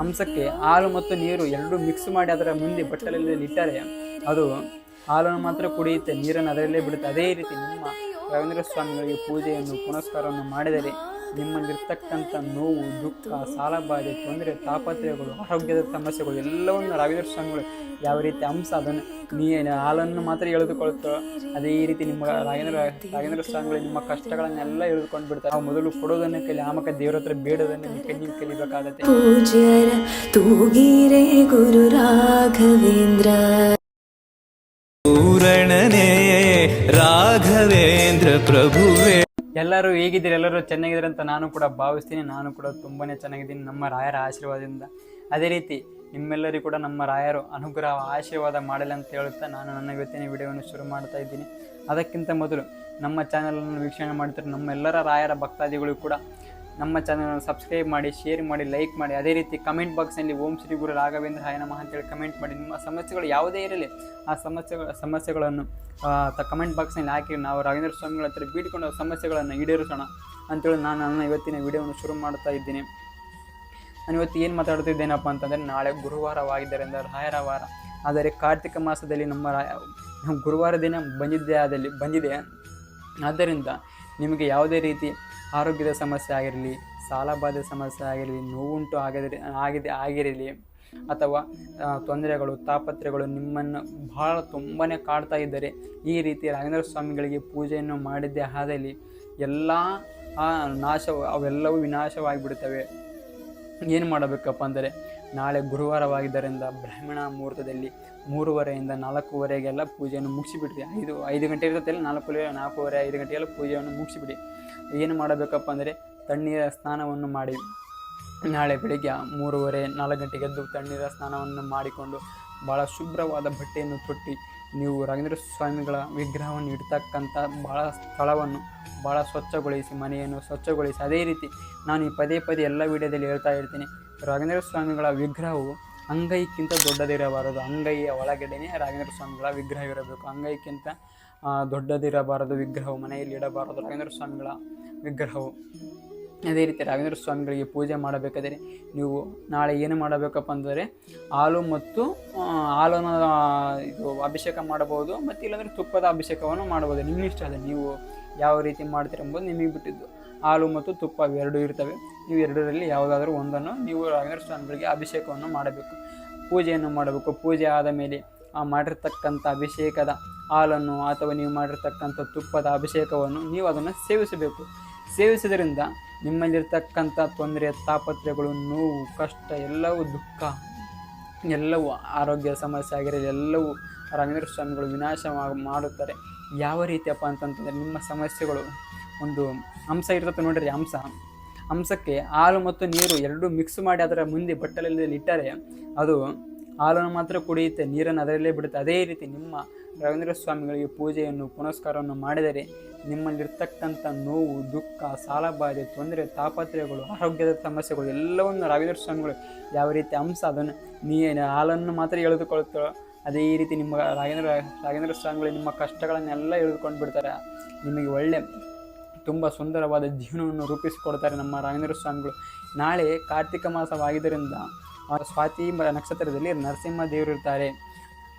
ಹಂಸಕ್ಕೆ ಹಾಲು ಮತ್ತು ನೀರು ಎರಡೂ ಮಿಕ್ಸ್ ಮಾಡಿ ಅದರ ಮುಂದೆ ಬಟ್ಟಲಲ್ಲಿ ಇಟ್ಟರೆ ಅದು ಹಾಲನ್ನು ಮಾತ್ರ ಕುಡಿಯುತ್ತೆ, ನೀರನ್ನು ಅದರಲ್ಲೇ ಬಿಡುತ್ತೆ. ಅದೇ ರೀತಿ ನಿಮ್ಮ ರವೀಂದ್ರ ಸ್ವಾಮಿಗಳಿಗೆ ಪೂಜೆಯನ್ನು ಪುನಸ್ಕಾರವನ್ನು ಮಾಡಿದರೆ ನಿಮ್ಮಲ್ಲಿರ್ತಕ್ಕಂಥ ನೋವು ದುಃಖ ಸಾಲಬಾಧೆ ತೊಂದರೆ ತಾಪತ್ರಯಗಳು ಆರೋಗ್ಯದ ಸಮಸ್ಯೆಗಳು ಎಲ್ಲವನ್ನು ರಾಘವೇಂದ್ರ ಸ್ವಾಮಿಗಳು ಯಾವ ರೀತಿ ಅಂಶ ಅದನ್ನು ನೀ ಹಾಲನ್ನು ಮಾತ್ರ ಎಳೆದುಕೊಳ್ಳುತ್ತೋ ಅದೇ ರೀತಿ ನಿಮ್ಮ ರಾಘೇಂದ್ರ ರಾಘೇಂದ್ರ ಸ್ವಾಮಿಗಳು ನಿಮ್ಮ ಕಷ್ಟಗಳನ್ನೆಲ್ಲ ಎಳೆದುಕೊಂಡು ಬಿಡ್ತಾರೆ ನಾವು ಮೊದಲು ಕೊಡೋದನ್ನು ಕಲಿ ಆಮಕ ದೇವರ ಹತ್ರ ಬೇಡದನ್ನು ಕೈ ನೀವು ಕಲಿಬೇಕಾಗತ್ತೆ ಪೂಜ್ಯರ ತೂಗಿರೆ ಗುರು ರಾಘವೇಂದ್ರ. ಪೂರಣನೇ ರಾಘವೇಂದ್ರ ಪ್ರಭುವೇ. ಎಲ್ಲರೂ ಹೇಗಿದ್ದೀರಿ? ಎಲ್ಲರೂ ಚೆನ್ನಾಗಿದ್ದೀರಿ ಅಂತ ನಾನು ಕೂಡ ಭಾವಿಸ್ತೀನಿ. ನಾನು ಕೂಡ ತುಂಬಾ ಚೆನ್ನಾಗಿದ್ದೀನಿ. ನಮ್ಮ ರಾಯರ ಆಶೀರ್ವಾದದಿಂದ. ಅದೇ ರೀತಿ ನಿಮ್ಮೆಲ್ಲರಿಗೂ ಕೂಡ ನಮ್ಮ ರಾಯರು ಅನುಗ್ರಹ, ಆಶೀರ್ವಾದ ಮಾಡಲಿ ಅಂತ ಹೇಳುತ್ತಾ ನಾನು ನನ್ನ ಇವತ್ತಿನ ವಿಡಿಯೋವನ್ನು ಶುರು ಮಾಡ್ತಾ ಇದ್ದೀನಿ. ಅದಕ್ಕಿಂತ ಮೊದಲು ನಮ್ಮ ಚಾನಲನ್ನು ವೀಕ್ಷಣೆ ಮಾಡ್ತಾರೆ ನಮ್ಮೆಲ್ಲರ ರಾಯರ ಭಕ್ತಾದಿಗಳು ಕೂಡ ನಮ್ಮ ಚಾನಲನ್ನು ಸಬ್ಸ್ಕ್ರೈಬ್ ಮಾಡಿ ಶೇರ್ ಮಾಡಿ ಲೈಕ್ ಮಾಡಿ. ಅದೇ ರೀತಿ ಕಮೆಂಟ್ ಬಾಕ್ಸ್ನಲ್ಲಿ ಓಂ ಶ್ರೀ ಗುರು ರಾಘವೇಂದ್ರ ಹಾಯ ನಮಃ ಅಂತೇಳಿ ಕಮೆಂಟ್ ಮಾಡಿ. ನಿಮ್ಮ ಸಮಸ್ಯೆಗಳು ಯಾವುದೇ ಇರಲಿ, ಆ ಸಮಸ್ಯೆಗಳ, ಸಮಸ್ಯೆಗಳನ್ನು ಕಮೆಂಟ್ ಬಾಕ್ಸ್ನಲ್ಲಿ ಹಾಕಿ ನಾವು ರಾಘವೇಂದ್ರ ಸ್ವಾಮಿಗಳ ಹತ್ರ ಬೀಟ್ಕೊಂಡು ಸಮಸ್ಯೆಗಳನ್ನು ಈಡೇರಿಸೋಣ ಅಂತೇಳಿ ನಾನು ನನ್ನ ಇವತ್ತಿನ ವಿಡಿಯೋವನ್ನು ಶುರು ಮಾಡ್ತಾ ಇದ್ದೀನಿ. ನಾನು ಇವತ್ತು ಏನು ಮಾತಾಡ್ತಿದ್ದೇನಪ್ಪ ಅಂತಂದರೆ, ನಾಳೆ ಗುರುವಾರವಾಗಿದ್ದರಿಂದ ರಾಯರ ವಾರ. ಆದರೆ ಕಾರ್ತಿಕ ಮಾಸದಲ್ಲಿ ನಮ್ಮ ರಾಯ, ಗುರುವಾರ ದಿನ ಬಂದಿದ್ದೇ ಆದಲ್ಲಿ, ಬಂದಿದೆ. ಆದ್ದರಿಂದ ನಿಮಗೆ ಯಾವುದೇ ರೀತಿ ಆರೋಗ್ಯದ ಸಮಸ್ಯೆ ಆಗಿರಲಿ, ಸಾಲಬಾಧೆ ಸಮಸ್ಯೆ ಆಗಿರಲಿ, ನೋವುಂಟು ಆಗದಿರ, ಆಗಿದೆ, ಆಗಿರಲಿ ಅಥವಾ ತೊಂದರೆಗಳು ತಾಪತ್ರೆಗಳು ನಿಮ್ಮನ್ನು ಬಹಳ ತುಂಬಾ ಕಾಡ್ತಾ ಇದ್ದರೆ, ಈ ರೀತಿ ರಾಘವೇಂದ್ರ ಸ್ವಾಮಿಗಳಿಗೆ ಪೂಜೆಯನ್ನು ಮಾಡಿದ್ದೇ ಆದಲ್ಲಿ ಎಲ್ಲ ನಾಶ ಅವೆಲ್ಲವೂ ವಿನಾಶವಾಗಿಬಿಡುತ್ತವೆ. ಏನು ಮಾಡಬೇಕಪ್ಪ ಅಂದರೆ, ನಾಳೆ ಗುರುವಾರವಾಗಿದ್ದರಿಂದ ಬ್ರಾಹ್ಮಣ ಮುಹೂರ್ತದಲ್ಲಿ ಮೂರುವರೆಯಿಂದ ನಾಲ್ಕೂವರೆಗೆಲ್ಲ ಪೂಜೆಯನ್ನು ಮುಗಿಸಿಬಿಡ್ರಿ. ಐದು ಐದು ಗಂಟೆ ಇರ್ತದೆ ನಾಲ್ಕು ನಾಲ್ಕೂವರೆ, ಐದು ಗಂಟೆಗೆಲ್ಲ ಪೂಜೆಯನ್ನು ಮುಗಿಸಿಬಿಡಿ. ಏನು ಮಾಡಬೇಕಪ್ಪ ಅಂದರೆ ತಣ್ಣೀರ ಸ್ನಾನವನ್ನು ಮಾಡಿ ನಾಳೆ ಬೆಳಿಗ್ಗೆ ಮೂರುವರೆ ನಾಲ್ಕು ಗಂಟೆಗೆ ಎದ್ದು ತಣ್ಣೀರ ಸ್ನಾನವನ್ನು ಮಾಡಿಕೊಂಡು ಭಾಳ ಶುಭ್ರವಾದ ಬಟ್ಟೆಯನ್ನು ತೊಟ್ಟಿ ನೀವು ರಾಘವೇಂದ್ರ ಸ್ವಾಮಿಗಳ ವಿಗ್ರಹವನ್ನು ಇಡ್ತಕ್ಕಂಥ ಭಾಳ ಸ್ಥಳವನ್ನು ಭಾಳ ಸ್ವಚ್ಛಗೊಳಿಸಿ, ಮನೆಯನ್ನು ಸ್ವಚ್ಛಗೊಳಿಸಿ. ಅದೇ ರೀತಿ ನಾನು ಈ ಪದೇ ಪದೇ ಎಲ್ಲ ವಿಡಿಯೋದಲ್ಲಿ ಹೇಳ್ತಾ ಇರ್ತೀನಿ ರಾಘವೇಂದ್ರ ಸ್ವಾಮಿಗಳ ವಿಗ್ರಹವು ಅಂಗೈಕ್ಕಿಂತ ದೊಡ್ಡದಿರಬಾರದು. ಅಂಗೈಯ ಒಳಗಡೆನೇ ರಾಘವೇಂದ್ರ ಸ್ವಾಮಿಗಳ ವಿಗ್ರಹ ಇರಬೇಕು ಅಂಗೈಕ್ಕಿಂತ ದೊಡ್ಡದಿರಬಾರದು, ವಿಗ್ರಹವು ಮನೆಯಲ್ಲಿ ಇಡಬಾರದು ರಾಘವೇಂದ್ರ ಸ್ವಾಮಿಗಳ ವಿಗ್ರಹವು. ಅದೇ ರೀತಿ ರಾಘವೇಂದ್ರ ಸ್ವಾಮಿಗಳಿಗೆ ಪೂಜೆ ಮಾಡಬೇಕಾದರೆ ನೀವು ನಾಳೆ ಏನು ಮಾಡಬೇಕಪ್ಪ ಅಂದರೆ ಹಾಲು ಮತ್ತು ಹಾಲನ್ನು ಇದು ಅಭಿಷೇಕ ಮಾಡಬಹುದು ಮತ್ತು ಇಲ್ಲಾಂದರೆ ತುಪ್ಪದ ಅಭಿಷೇಕವನ್ನು ಮಾಡಬಹುದು. ನಿಮ್ಮ ಇಷ್ಟ ಅದು ನೀವು ಯಾವ ರೀತಿ ಮಾಡ್ತೀರ ಎಂಬುದು ನಿಮಗೆ ಬಿಟ್ಟಿದ್ದು. ಹಾಲು ಮತ್ತು ತುಪ್ಪ ಎರಡು ಇರ್ತವೆ. ನೀವು ಎರಡರಲ್ಲಿ ಯಾವುದಾದ್ರೂ ಒಂದನ್ನು ನೀವು ರಾಘವೇಂದ್ರ ಸ್ವಾಮಿಗಳಿಗೆ ಅಭಿಷೇಕವನ್ನು ಮಾಡಬೇಕು, ಪೂಜೆಯನ್ನು ಮಾಡಬೇಕು. ಪೂಜೆ ಆದ ಮೇಲೆ ಆ ಮಾಡಿರ್ತಕ್ಕಂಥ ಅಭಿಷೇಕದ ಹಾಲನ್ನು ಅಥವಾ ನೀವು ಮಾಡಿರ್ತಕ್ಕಂಥ ತುಪ್ಪದ ಅಭಿಷೇಕವನ್ನು ನೀವು ಅದನ್ನು ಸೇವಿಸಬೇಕು. ಸೇವಿಸುವುದರಿಂದ ನಿಮ್ಮಲ್ಲಿರ್ತಕ್ಕಂಥ ತೊಂದರೆ ತಾಪತ್ರೆಗಳು ನೋವು, ಕಷ್ಟ, ಎಲ್ಲವೂ ದುಃಖ, ಎಲ್ಲವೂ ಆರೋಗ್ಯ ಸಮಸ್ಯೆ ಆಗಿರಲಿ, ಎಲ್ಲವೂ ರಾಘವೇಂದ್ರ ಸ್ವಾಮಿಗಳು ವಿನಾಶ ಮಾಡುತ್ತಾರೆ. ಯಾವ ರೀತಿಯಪ್ಪ ಅಂತಂತಂದರೆ ನಿಮ್ಮ ಸಮಸ್ಯೆಗಳು ಒಂದು ಅಂಶ ಇರ್ತದೆ ನೋಡಿರಿ ಅಂಶ. ಅಂಶಕ್ಕೆ ಹಾಲು ಮತ್ತು ನೀರು ಎರಡೂ ಮಿಕ್ಸ್ ಮಾಡಿ ಅದರ ಮುಂದೆ ಬಟ್ಟಲಲ್ಲಿ ಇಟ್ಟರೆ ಅದು ಹಾಲನ್ನು ಮಾತ್ರ ಕುಡಿಯುತ್ತೆ, ನೀರನ್ನು ಅದರಲ್ಲೇ ಬಿಡುತ್ತೆ. ಅದೇ ರೀತಿ ನಿಮ್ಮ ರವೀಂದ್ರ ಸ್ವಾಮಿಗಳಿಗೆ ಪೂಜೆಯನ್ನು, ಪುನಸ್ಕಾರವನ್ನು ಮಾಡಿದರೆ ನಿಮ್ಮಲ್ಲಿರ್ತಕ್ಕಂಥ ನೋವು, ದುಃಖ, ಸಾಲಬಾಧೆ, ತೊಂದರೆ, ತಾಪತ್ರಯಗಳು, ಆರೋಗ್ಯದ ಸಮಸ್ಯೆಗಳು ಎಲ್ಲವನ್ನು ರವೀಂದ್ರ ಸ್ವಾಮಿಗಳು ಯಾವ ರೀತಿ ಅಂಶ ಅದನ್ನು ನೀ ಹಾಲನ್ನು ಮಾತ್ರ ಎಳೆದುಕೊಳ್ಳುತ್ತೋ ಅದೇ ರೀತಿ ನಿಮ್ಮ ರಾಘೇಂದ್ರ ರಾಘೇಂದ್ರ ಸ್ವಾಮಿಗಳು ನಿಮ್ಮ ಕಷ್ಟಗಳನ್ನೆಲ್ಲ ಎಳೆದುಕೊಂಡು ಬಿಡ್ತಾರೆ. ನಿಮಗೆ ಒಳ್ಳೆ, ತುಂಬ ಸುಂದರವಾದ ಜೀವನವನ್ನು ರೂಪಿಸಿಕೊಡ್ತಾರೆ ನಮ್ಮ ರಾಘೇಂದ್ರ ಸ್ವಾಮಿಗಳು. ನಾಳೆ ಕಾರ್ತಿಕ ಮಾಸವಾಗಿದ್ದರಿಂದ ಸ್ವಾತಿ ನಕ್ಷತ್ರದಲ್ಲಿ ನರಸಿಂಹ ದೇವರು ಇರ್ತಾರೆ.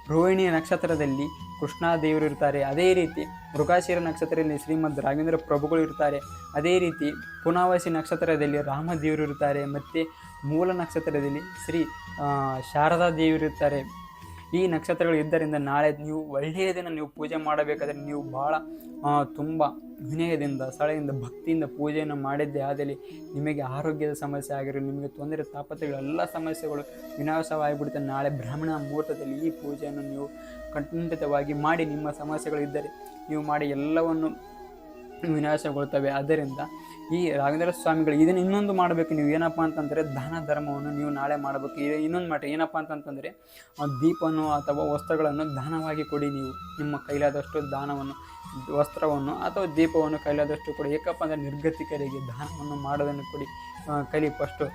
ರೋಹಿಣಿ ನಕ್ಷತ್ರದಲ್ಲಿ ಕೃಷ್ಣ ದೇವರು ಇರ್ತಾರೆ. ಅದೇ ರೀತಿ ಮೃಗಾಶಿರ ನಕ್ಷತ್ರದಲ್ಲಿ ಶ್ರೀಮದ್ ರಾಘವೇಂದ್ರ ಪ್ರಭುಗಳು ಇರ್ತಾರೆ. ಅದೇ ರೀತಿ ಪುನಾವಸಿ ನಕ್ಷತ್ರದಲ್ಲಿ ರಾಮ ದೇವರು ಇರ್ತಾರೆ. ಮತ್ತು ಮೂಲ ನಕ್ಷತ್ರದಲ್ಲಿ ಶ್ರೀ ಶಾರದಾ ದೇವರು ಇರ್ತಾರೆ. ಈ ನಕ್ಷತ್ರಗಳು ಇದ್ದರಿಂದ ನಾಳೆ ನೀವು ಒಳ್ಳೆಯ ನೀವು ಪೂಜೆ ಮಾಡಬೇಕಾದ್ರೆ ನೀವು ಭಾಳ ತುಂಬ ವಿನಯದಿಂದ ಸಳೆಯಿಂದ ಭಕ್ತಿಯಿಂದ ಪೂಜೆಯನ್ನು ಮಾಡಿದ್ದೇ ಆದಲ್ಲಿ ನಿಮಗೆ ಆರೋಗ್ಯದ ಸಮಸ್ಯೆ ಆಗಿರಲಿ ನಿಮಗೆ ತೊಂದರೆ ತಾಪತ್ರೆಗಳು ಎಲ್ಲ ಸಮಸ್ಯೆಗಳು ವಿನಾಶವಾಗಿಬಿಡುತ್ತೆ. ನಾಳೆ ಬ್ರಾಹ್ಮಣ ಮುಹೂರ್ತದಲ್ಲಿ ಈ ಪೂಜೆಯನ್ನು ನೀವು ಕಂಠಿತವಾಗಿ ಮಾಡಿ, ನಿಮ್ಮ ಸಮಸ್ಯೆಗಳಿದ್ದರೆ ನೀವು ಮಾಡಿ ಎಲ್ಲವನ್ನು ವಿನಾಶಗೊಳ್ತವೆ. ಆದ್ದರಿಂದ ಈ ರಾಘವೇಂದ್ರ ಸ್ವಾಮಿಗಳು ಇದನ್ನು ಇನ್ನೊಂದು ಮಾಡಬೇಕು. ನೀವು ಏನಪ್ಪ ಅಂತಂದರೆ ದಾನ ಧರ್ಮವನ್ನು ನೀವು ನಾಳೆ ಮಾಡಬೇಕು. ಇನ್ನೊಂದು ಮಾಡಿ ಏನಪ್ಪ ಅಂತಂತಂದರೆ ದೀಪವನ್ನು ಅಥವಾ ವಸ್ತ್ರಗಳನ್ನು ದಾನವಾಗಿ ಕೊಡಿ ನೀವು. ನಿಮ್ಮ ಕೈಲಾದಷ್ಟು ದಾನವನ್ನು, ವಸ್ತ್ರವನ್ನು ಅಥವಾ ದೀಪವನ್ನು ಕೈಲಾದಷ್ಟು ಕೊಡಿ. ಏಕಪ್ಪ ಅಂದರೆ ನಿರ್ಗತಿಕರಿಗೆ ದಾನವನ್ನು ಮಾಡೋದನ್ನು ಕೊಡಿ. ಕಲಿ ಫಸ್ಟು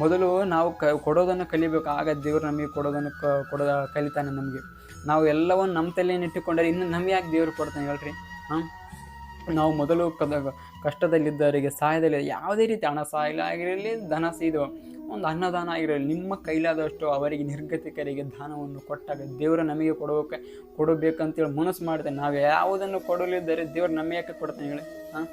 ಮೊದಲು ನಾವು ಕ, ಕೊಡೋದನ್ನು ಕಲಿಬೇಕು. ಆಗ ದೇವರು ನಮಗೆ ಕೊಡೋದನ್ನು ಕ, ಕೊಡೋದ, ಕಲಿತಾನೆ ನಮಗೆ. ನಾವು ಎಲ್ಲವನ್ನು ನಮ್ಮ ತಲೆಯನ್ನು ಇಟ್ಟುಕೊಂಡರೆ ಇನ್ನು ನಮಗೆ ಯಾಕೆ ದೇವರು ಕೊಡ್ತಾನೆ ಹೇಳ್ರಿ? ಹಾಂ ನಾವು ಮೊದಲು ಕದ ಕಷ್ಟದಲ್ಲಿದ್ದವರಿಗೆ ಸಹಾಯದಲ್ಲಿ ಯಾವುದೇ ರೀತಿ ಹಣ ಸಹಾಯ ಆಗಿರಲಿ, ಧನ ಇದು ಒಂದು ಅನ್ನದಾನ ಆಗಿರಲಿ, ನಿಮ್ಮ ಕೈಲಾದಷ್ಟು ಅವರಿಗೆ ನಿರ್ಗತಿಕರಿಗೆ ದಾನವನ್ನು ಕೊಟ್ಟಾಗ ದೇವರು ನಮಗೆ ಕೊಡಬೇಕು, ಕೊಡಬೇಕಂತೇಳಿ ಮನಸ್ಸು ಮಾಡ್ತೇನೆ ನಾವು ಯಾವುದನ್ನು ಕೊಡಲಿದ್ದರೆ ದೇವರು ನಮ್ಮ ಯಾಕೆ ಕೊಡ್ತಾನೆ ಹೇಳಿ? ಹಾಂ?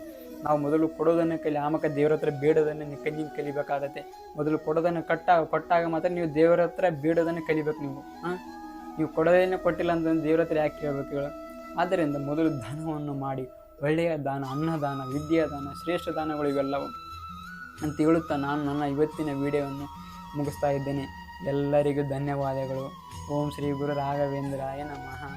ನಾವು ಮೊದಲು ಕೊಡೋದನ್ನು ಕಲಿ ಆಮಕ ದೇವ್ರ ಹತ್ರ ಬೇಡೋದನ್ನು ನೀವು ಕಲಿ ನೀವು ಕಲಿಬೇಕಾಗತ್ತೆ. ಮೊದಲು ಕೊಡೋದನ್ನು ಕಟ್ಟಾಗ ಕೊಟ್ಟಾಗ ಮಾತ್ರ ನೀವು ದೇವರ ಹತ್ರ ಬೇಡೋದನ್ನು ಕಲಿಬೇಕು ನೀವು. ಹಾಂ? ನೀವು ಕೊಡೋದನ್ನು ಕೊಟ್ಟಿಲ್ಲ ಅಂತಂದ್ರೆ ದೇವ್ರ ಹತ್ರ ಯಾಕೆ ಕೇಳಬೇಕು ಹೇಳು? ಆದ್ದರಿಂದ ಮೊದಲು ಧನವನ್ನು ಮಾಡಿ ಒಳ್ಳೆಯ ದಾನ, ಅನ್ನದಾನ, ವಿದ್ಯಾದಾನ, ಶ್ರೇಷ್ಠ ದಾನಗಳು ಇವೆಲ್ಲವು ಅಂತ ಹೇಳುತ್ತಾ ನಾನು ನನ್ನ ಇವತ್ತಿನ ವಿಡಿಯೋವನ್ನು ಮುಗಿಸ್ತಾ ಇದ್ದೇನೆ. ಎಲ್ಲರಿಗೂ ಧನ್ಯವಾದಗಳು. ಓಂ ಶ್ರೀ ಗುರು ರಾಘವೇಂದ್ರಾಯ ನಮಃ.